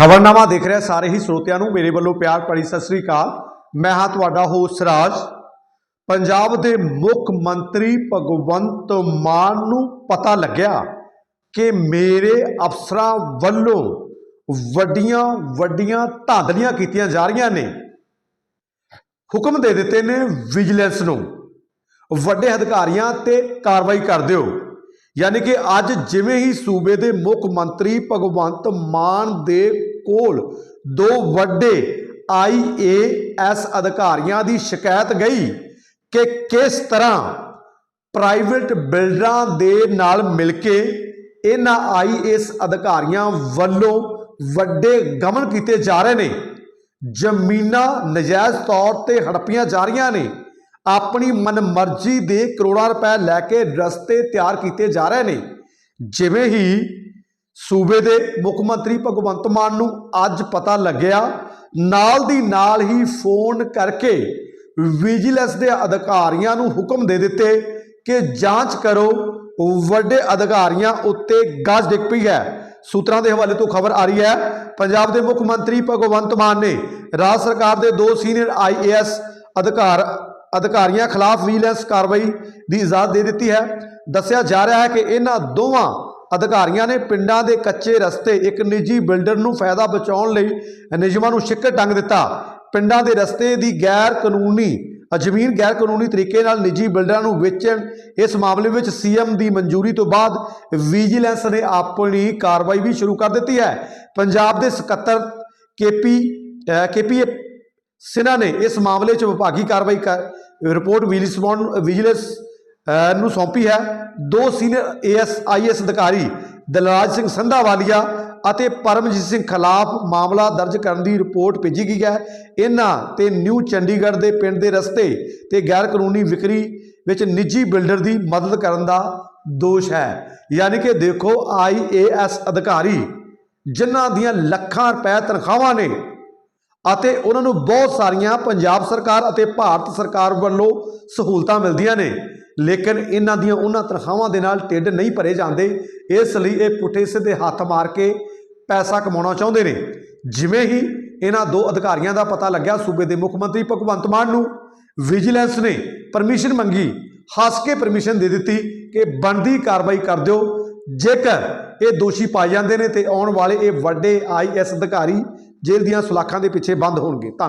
ਖਬਰਨਾਮਾ ਦੇਖ ਰਿਹਾ ਸਾਰੇ ਹੀ ਸਰੋਤਿਆਂ ਨੂੰ। ਮੇਰੇ ਵੱਲੋਂ ਪਿਆਰ ਭਰੀ ਸਤਿ ਸ੍ਰੀ ਅਕਾਲ। ਮੈਂ ਹਾਂ ਤੁਹਾਡਾ ਹੋਸਟ ਰਾਜ। ਪੰਜਾਬ ਦੇ ਮੁੱਖ ਮੰਤਰੀ ਭਗਵੰਤ ਮਾਨ ਨੂੰ ਪਤਾ ਲੱਗਿਆ ਕਿ ਮੇਰੇ ਅਫਸਰਾਂ ਵੱਲੋਂ ਵੱਡੀਆਂ ਵੱਡੀਆਂ ਧਾਂਦਲੀਆਂ ਕੀਤੀਆਂ ਜਾ ਰਹੀਆਂ ਨੇ। ਹੁਕਮ ਦੇ ਦਿੱਤੇ ਨੇ ਵਿਜੀਲੈਂਸ ਨੂੰ। ਵੱਡੇ ਅਧਿਕਾਰੀਆਂ ਤੇ ਕਾਰਵਾਈ ਕਰ ਦਿਓ। ਯਾਨੀ ਕਿ ਅੱਜ ਜਿਵੇਂ ਹੀ ਸੂਬੇ ਦੇ ਮੁੱਖ ਮੰਤਰੀ ਭਗਵੰਤ ਮਾਨ ਦੇ ਕੋਲ ਦੋ ਵੱਡੇ ਆਈਏਐਸ ਅਧਿਕਾਰੀਆਂ ਦੀ ਸ਼ਿਕਾਇਤ ਗਈ ਕਿ ਕਿਸ ਤਰ੍ਹਾਂ ਪ੍ਰਾਈਵੇਟ ਬਿਲਡਰਾਂ ਦੇ ਨਾਲ ਮਿਲ ਕੇ ਇਹਨਾਂ ਆਈਏਐਸ ਅਧਿਕਾਰੀਆਂ ਵੱਲੋਂ ਵੱਡੇ ਗਮਨ ਕੀਤੇ ਜਾ ਰਹੇ ਨੇ, ਜ਼ਮੀਨਾਂ ਨਜਾਇਜ਼ ਤੌਰ ਤੇ ਹੜਪੀਆਂ ਜਾ ਰਹੀਆਂ ਨੇ, ਆਪਣੀ ਮਨਮਰਜ਼ੀ ਦੇ ਕਰੋੜਾਂ ਰੁਪਏ ਲੈ ਕੇ ਰਸਤੇ ਤਿਆਰ ਕੀਤੇ ਜਾ ਰਹੇ ਨੇ, ਜਿਵੇਂ ਹੀ ਸੂਬੇ ਦੇ ਮੁੱਖ ਮੰਤਰੀ ਭਗਵੰਤ ਮਾਨ ਨੂੰ ਅੱਜ ਪਤਾ ਲੱਗਿਆ, ਨਾਲ ਦੀ ਨਾਲ ਹੀ ਫੋਨ ਕਰਕੇ ਵਿਜੀਲੈਂਸ ਦੇ ਅਧਿਕਾਰੀਆਂ ਨੂੰ ਹੁਕਮ ਦੇ ਦਿੱਤੇ ਕਿ ਜਾਂਚ ਕਰੋ, ਵੱਡੇ ਅਧਿਕਾਰੀਆਂ ਉੱਤੇ ਗਾਜ ਡਿੱਗ ਪਈ ਹੈ। ਸੂਤਰਾਂ ਦੇ ਹਵਾਲੇ ਤੋਂ ਖਬਰ ਆ ਰਹੀ ਹੈ, ਪੰਜਾਬ ਦੇ ਮੁੱਖ ਮੰਤਰੀ ਭਗਵੰਤ ਮਾਨ ਨੇ ਰਾਜ ਸਰਕਾਰ ਦੇ ਦੋ ਸੀਨੀਅਰ ਆਈਏਐਸ ਅਧਿਕਾਰ, ਅਧਿਕਾਰੀਆਂ ਖਿਲਾਫ ਵਿਜੀਲੈਂਸ ਕਾਰਵਾਈ ਦੀ ਇਜਾਜ਼ਤ ਦੇ ਦਿੱਤੀ ਹੈ। ਦੱਸਿਆ ਜਾ ਰਿਹਾ ਹੈ ਕਿ ਇਹਨਾਂ ਦੋਵਾਂ ਅਧਿਕਾਰੀਆਂ ਨੇ ਪਿੰਡਾਂ ਦੇ ਕੱਚੇ ਰਸਤੇ ਇੱਕ ਨਿੱਜੀ ਬਿਲਡਰ ਨੂੰ ਫਾਇਦਾ ਬਚਾਉਣ ਲਈ ਨਿਯਮਾਂ ਨੂੰ ਸ਼ਿੱਕਰ ਟੰਗ ਦਿੱਤਾ। ਪਿੰਡਾਂ ਦੇ ਰਸਤੇ ਦੀ ਗੈਰ ਕਾਨੂੰਨੀ ਜ਼ਮੀਨ ਗੈਰ ਕਾਨੂੰਨੀ ਤਰੀਕੇ ਨਾਲ ਨਿੱਜੀ ਬਿਲਡਰਾਂ ਨੂੰ ਵੇਚਣ, ਇਸ ਮਾਮਲੇ ਵਿੱਚ ਸੀਐਮ ਦੀ ਮਨਜ਼ੂਰੀ ਤੋਂ ਬਾਅਦ ਵਿਜੀਲੈਂਸ ਨੇ ਆਪਣੀ ਕਾਰਵਾਈ ਵੀ ਸ਼ੁਰੂ ਕਰ ਦਿੱਤੀ ਹੈ। ਪੰਜਾਬ ਦੇ ਸਕੱਤਰ ਕੇਪੀ ਕੇਪੀਏ ਸਿਨਾ ਨੇ ਇਸ ਮਾਮਲੇ 'ਚ ਵਿਭਾਗੀ ਕਾਰਵਾਈ ਕਰ, ਰਿਪੋਰਟ ਵਿਜੀਲੈਂਸ ਵਿਜੀਲੈਂਸ ਨੂੰ ਸੌਂਪੀ ਹੈ। ਦੋ ਸੀਨੀਅਰ ਏਐਸ ਆਈਐਸ ਅਧਿਕਾਰੀ ਦਲਰਾਜ ਸਿੰਘ ਸੰਧਾਵਾਲੀਆ ਅਤੇ ਪਰਮਜੀਤ ਸਿੰਘ ਖਿਲਾਫ ਮਾਮਲਾ ਦਰਜ ਕਰਨ ਦੀ ਰਿਪੋਰਟ ਭੇਜੀ ਗਈ ਹੈ। ਇਹਨਾਂ ਤੇ ਨਿਊ ਚੰਡੀਗੜ੍ਹ ਦੇ ਪਿੰਡ ਦੇ ਰਸਤੇ ਤੇ ਗੈਰ ਕਾਨੂੰਨੀ ਵਿਕਰੀ ਵਿੱਚ ਨਿੱਜੀ ਬਿਲਡਰ ਦੀ ਮਦਦ ਕਰਨ ਦਾ ਦੋਸ਼ ਹੈ। ਯਾਨੀ ਕਿ ਦੇਖੋ ਆਈਏਐਸ ਅਧਿਕਾਰੀ ਜਿਨ੍ਹਾਂ ਦੀਆਂ ਲੱਖਾਂ ਰੁਪਏ ਤਨਖਾਹਾਂ ਨੇ ਅਤੇ ਉਹਨਾਂ ਨੂੰ ਬਹੁਤ ਸਾਰੀਆਂ ਪੰਜਾਬ ਸਰਕਾਰ ਅਤੇ ਭਾਰਤ ਸਰਕਾਰ ਵੱਲੋਂ ਸਹੂਲਤਾਂ ਮਿਲਦੀਆਂ ਨੇ। ਲੇਕਿਨ ਇਹਨਾਂ ਦੀਆਂ ਉਹਨਾਂ ਤਨਖਾਹਾਂ ਦੇ ਨਾਲ ਢਿੱਡ ਨਹੀਂ ਭਰੇ ਜਾਂਦੇ। ਇਸ ਲਈ ਇਹ ਪੁੱਠੇ ਸਿੱਧੇ ਹੱਥ ਮਾਰ ਕੇ ਪੈਸਾ ਕਮਾਉਣਾ ਚਾਹੁੰਦੇ ਨੇ। ਜਿਵੇਂ ਹੀ ਇਹਨਾਂ ਦੋ ਅਧਿਕਾਰੀਆਂ ਦਾ ਪਤਾ ਲੱਗਿਆ, ਸੂਬੇ ਦੇ ਮੁੱਖ ਮੰਤਰੀ ਭਗਵੰਤ ਮਾਨ ਨੂੰ, ਵਿਜੀਲੈਂਸ ਨੇ ਪਰਮਿਸ਼ਨ ਮੰਗੀ, ਹੱਸ ਕੇ ਪਰਮਿਸ਼ਨ ਦੇ ਦਿੱਤੀ ਕਿ ਬਣਦੀ ਕਾਰਵਾਈ ਕਰ ਦਿਓ। ਜੇਕਰ ਇਹ ਦੋਸ਼ੀ ਪਾਏ ਜਾਂਦੇ ਨੇ ਤੇ ਆਉਣ ਵਾਲੇ ਇਹ ਵੱਡੇ ਆਈਐਸ ਅਧਿਕਾਰੀ ਜੇਲ੍ਹ ਦੀਆਂ ਸੁਲਾਖਾਂ ਦੇ ਪਿੱਛੇ ਬੰਦ ਹੋਣਗੇ। ਧੰਨਵਾਦ।